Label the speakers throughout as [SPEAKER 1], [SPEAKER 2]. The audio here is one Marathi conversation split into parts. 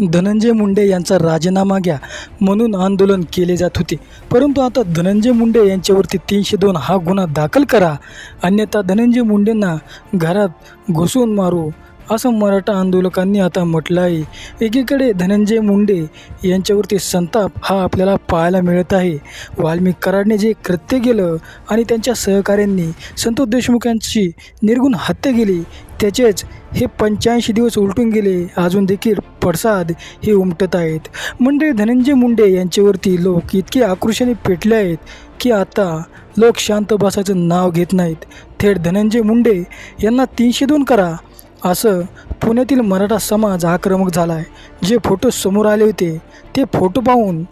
[SPEAKER 1] धनंजय मुंडे यांचा राजीनामा घ्या म्हणून आंदोलन केले जात होते. परंतु आता धनंजय मुंडे यांच्यावरती तीनशे दोन हा गुन्हा दाखल करा. अन्यथा धनंजय मुंडेंना घरात घुसून मारू असं मराठा आंदोलकांनी आता म्हटलं आहे एकीकडे धनंजय मुंडे यांच्यावरती संताप हा आपल्याला पाहायला मिळत आहे. वाल्मिक कराडने जे कृत्य केलं आणि त्यांच्या सहकाऱ्यांनी संतोष देशमुख यांची निर्गुण हत्या केली त्याचेच हे पंच्याऐंशी दिवस उलटून गेले अजून देखील पडसाद हे उमटत आहेत. म्हणजे धनंजय मुंडे यांच्यावरती लोक इतके आक्रोशाने पेटले आहेत की आता लोक शांत बसायचं नाव घेत नाहीत. थेट धनंजय मुंडे यांना तीनशे दोन करा असं पुण्यातील मराठा समाज आक्रमक झाला आहे जे फोटो समोर आले होते ते फोटो पाहून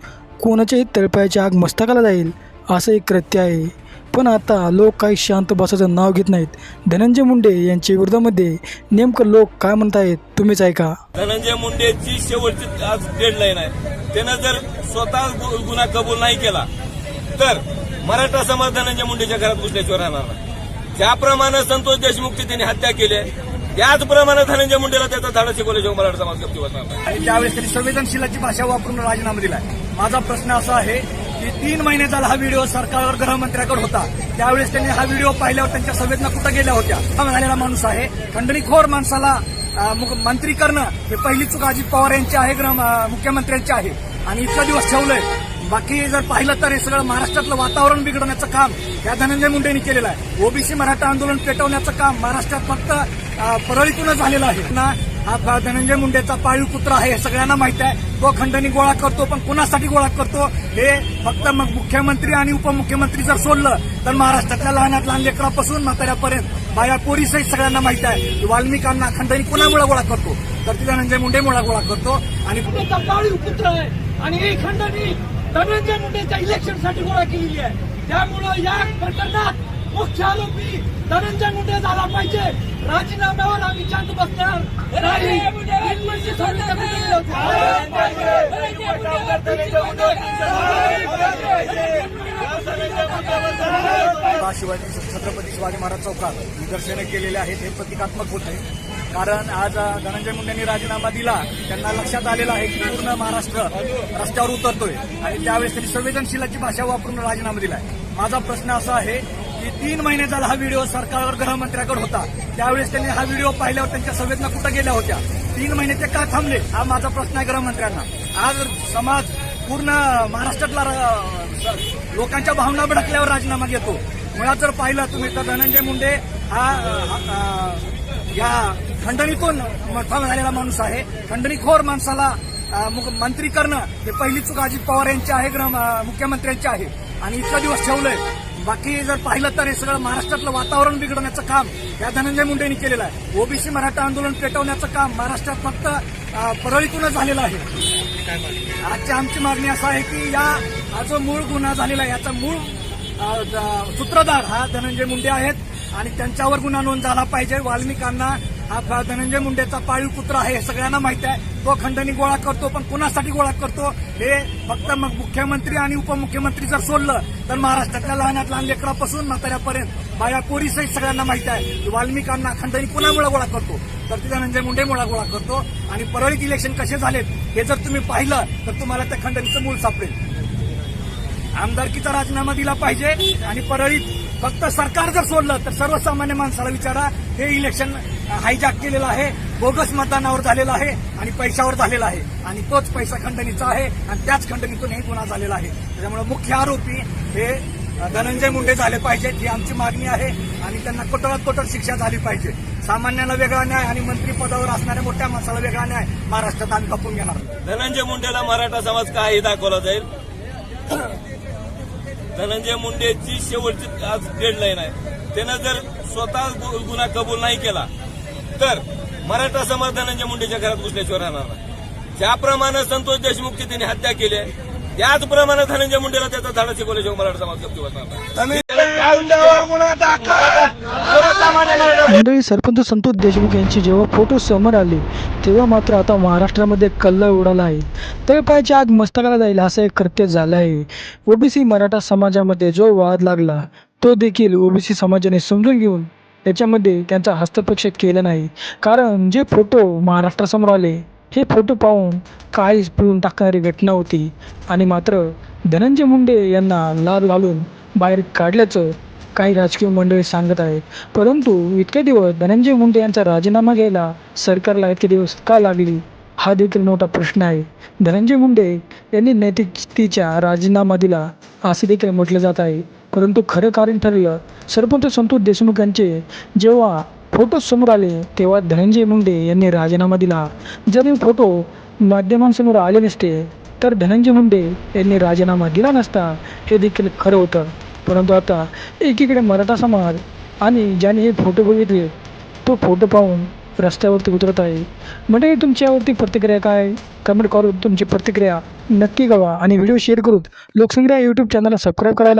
[SPEAKER 1] कोणाच्याही तळपायाची आग मस्तकाला जाईल असं एक कृत्य आहे. पण आता लोक काही शांत बसायचं नाव घेत नाहीत. धनंजय मुंडे यांच्या विरोधामध्ये नेमकं लोक काय म्हणत आहेत तुम्हीच ऐका.
[SPEAKER 2] धनंजय मुंडेची शेवटची आज डेडलाईन आहे. त्यानं जर स्वतः गुन्हा कबूल नाही केला तर मराठा समाज धनंजय मुंडेच्या घरात घुसल्याशिवाय राहणार नाही. ज्याप्रमाणे संतोष देशमुखची त्यांनी हत्या केली आहे त्याचप्रमाणे धनंजय मुंडेला त्याचा धाडा शिकवल्याशिवाय मराठा समाज गप्ती बसणार नाही
[SPEAKER 3] आणि त्यावेळेस त्यांनी संवेदनशीलाची भाषा वापरून राजीनामा दिलाय. माझा प्रश्न असा आहे की तीन महिने झाला हा व्हिडिओ सरकारवर गृहमंत्र्याकडे होता. त्यावेळेस त्यांनी हा व्हिडिओ पाहिल्यावर त्यांच्या संवेदना कुठं गेल्या होत्या? हा झालेला माणूस आहे. खंडणीखोर माणसाला मुख- मंत्री करणं हे पहिली चूक अजित पवार यांची आहे मुख्यमंत्र्यांची आहे. आणि इतका दिवस ठेवलंय. बाकी जर पाहिलं तर हे सगळं महाराष्ट्रातलं वातावरण बिघडवण्याचं काम या धनंजय मुंडेंनी केलेलं आहे. ओबीसी मराठा आंदोलन पेटवण्याचं काम महाराष्ट्रात फक्त परळीतूनच झालेलं आहे. ना हा धनंजय मुंडेचा पाळीव पुत्र आहे हे सगळ्यांना माहीत आहे. तो खंडणी गोळा करतो पण कुणासाठी गोळा करतो? हे फक्त मग मुख्यमंत्री आणि उपमुख्यमंत्री जर सोडलं तर महाराष्ट्रातल्या लहानात लहान लेकरापासून म्हाताऱ्यापर्यंत बाया पोरीसहित सगळ्यांना माहीत आहे. की वाल्मिकांना खंडणी कुणामुळे गोळा करतो? तर ती धनंजय मुंडे मुळा गोळा करतो. आणि
[SPEAKER 4] पाळीव पुत्र आहे. आणि ही खंडणी धनंजय मुंडेच्या इलेक्शनसाठी गोळा केलेली आहे. त्यामुळं या प्रकरणात मुख्य आरोपी धनंजय मुंडे झाला पाहिजे. राजीनाम्यावर आम्ही शांत बसणार. नाही.
[SPEAKER 3] शिवाजी छत्रपती शिवाजी महाराज चौकात निदर्शनं केलेले आहेत हे प्रतिकात्मक होते. कारण आज धनंजय मुंडेंनी राजीनामा दिला. त्यांना लक्षात आलेलं आहे की पूर्ण महाराष्ट्र रस्त्यावर उतरतोय. आणि त्यावेळेस त्यांनी संवेदनशीलाची भाषा वापरून राजीनामा दिलाय. माझा प्रश्न असा आहे की तीन महिने झाला हा व्हिडिओ सरकारवर गृहमंत्र्याकडे होता. त्यावेळेस त्यांनी हा व्हिडिओ पाहिल्यावर त्यांच्या संवेदना कुठं गेल्या होत्या? तीन महिने ते का थांबले? हा माझा प्रश्न आहे गृहमंत्र्यांना. आज समाज पूर्ण महाराष्ट्रातला लोकांच्या भावना भडकल्यावर राजीनामा घेतो मुळात जर पाहिलं तुम्ही तर धनंजय मुंडे हा या खंडणीतून मोठा झालेला माणूस आहे. खंडणीखोर माणसाला मुख- मंत्री करणं हे पहिली चूक अजित पवार यांची आहे मुख्यमंत्र्यांची आहे. आणि इतका दिवस ठेवलंय. बाकी जर पाहिलं तर हे सगळं महाराष्ट्रातलं वातावरण बिघडवण्याचं काम या धनंजय मुंडेंनी केलेलं आहे. ओबीसी मराठा आंदोलन पेटवण्याचं काम महाराष्ट्रात फक्त परळीतूनच झालेलं आहे. आजची आमची मागणी असं आहे की या हा जो मूळ गुन्हा झालेला आहे याचा मूळ द- सूत्रधार हा धनंजय मुंडे आहेत. आणि त्यांच्यावर गुन्हा नोंद झाला पाहिजे. वाल्मिकांना हा धनंजय मुंडेचा पाळीव पुत्र आहे हे सगळ्यांना माहीत आहे. तो खंडणी गोळा करतो पण कुणासाठी गोळा करतो? हे फक्त मग मुख्यमंत्री आणि उपमुख्यमंत्री जर सोडलं तर महाराष्ट्रातल्या लहानात लहान लेकरापासून म्हाताऱ्यापर्यंत बाया कोरीसही सगळ्यांना माहीत आहे. की वाल्मिकांना खंडणी कुणामुळे गोळा करतो? तर ती धनंजय मुंडे मुळा गोळा करतो. आणि परळीत इलेक्शन कसे झालेत हे जर तुम्ही पाहिलं तर तुम्हाला त्या खंडणीचं मूळ सापडेल. आमदारकीचा राजीनामा दिला पाहिजे आणि परळीत फक्त सरकार जर सोडलं तर सर्वसामान्य माणसाला विचारा हे इलेक्शन हायजॅक केलेलं आहे बोगस मतदानावर झालेलं आहे आणि पैशावर झालेला आहे. आणि तोच पैसा खंडणीचा आहे आणि त्याच खंडणीतून हे गुन्हा झालेला आहे. त्याच्यामुळे मुख्य आरोपी हे धनंजय मुंडे झाले पाहिजेत ही आमची मागणी आहे आणि त्यांना कठोरात कठोर शिक्षा झाली पाहिजे. सामान्याला वेगळा न्याय आणि मंत्री पदावर असणाऱ्या मोठ्या माणसाला वेगळा न्याय महाराष्ट्रात आम्ही खपून घेणार.
[SPEAKER 2] धनंजय मुंडेला मराठा समाज काय दाखवला जाईल? धनंजय मुंडेची शेवटची आज डेडलाईन आहे. त्यानं जर स्वतः गु- गुन्हा कबूल नाही केला तर मराठा समाज धनंजय मुंडेच्या घरात घुसल्याशिवाय राहणार नाही. ज्याप्रमाणे संतोष देशमुखची त्यांनी हत्या केली आहे त्याचप्रमाणे धनंजय मुंडेला त्याचा धाडा शिकवल्याशिवाय मराठा समाज गप्ती बसणार
[SPEAKER 1] मंडळी सरपंच संतोष देशमुख यांचे जेव्हा फोटो समोर आले तेव्हा मात्र आता महाराष्ट्रामध्ये कल्ला उडाला आहे. तळपायाची आग मस्तकाला जाईल असं एक कृत्य झालं आहे ओबीसी मराठा समाजामध्ये जो वाद लागला तो देखील ओबीसी समाजाने समजून घेऊन त्याच्यामध्ये त्यांचा हस्तक्षेप केला नाही. कारण जे फोटो महाराष्ट्रासमोर आले हे फोटो पाहून काळीज पिळून टाकणारी घटना होती आणि मात्र धनंजय मुंडे यांना लाल घालून बाहेर काढल्याचं काही राजकीय मंडळी सांगत आहेत. परंतु इतके दिवस धनंजय मुंडे यांचा राजीनामा घ्यायला सरकारला इतके दिवस का लागली? हा देखील मोठा प्रश्न आहे. धनंजय मुंडे यांनी नैतिकतेच्या राजीनामा दिला असे देखील म्हटलं जात आहे. परंतु खरं कारण ठरलं सरपंच संतोष देशमुख यांचे जेव्हा फोटो समोर आले तेव्हा धनंजय मुंडे यांनी राजीनामा दिला. जर हे फोटो माध्यमांसमोर आले नसते तर धनंजय मुंडे यांनी राजीनामा दिला नसता हे देखील खरं होतं. परंतु आता एकीकडे मराठा समाज आणि ज्याने हे फोटो बघितले तो फोटो पाहून रस्त्यावरती उतरत आहे. म्हणजे तुमच्यावरती प्रतिक्रिया काय? कमेंट करून तुमची प्रतिक्रिया नक्की कळवा आणि व्हिडिओ शेअर करून लोकसंग्रह यूट्यूब चॅनलला सबस्क्राईब करायला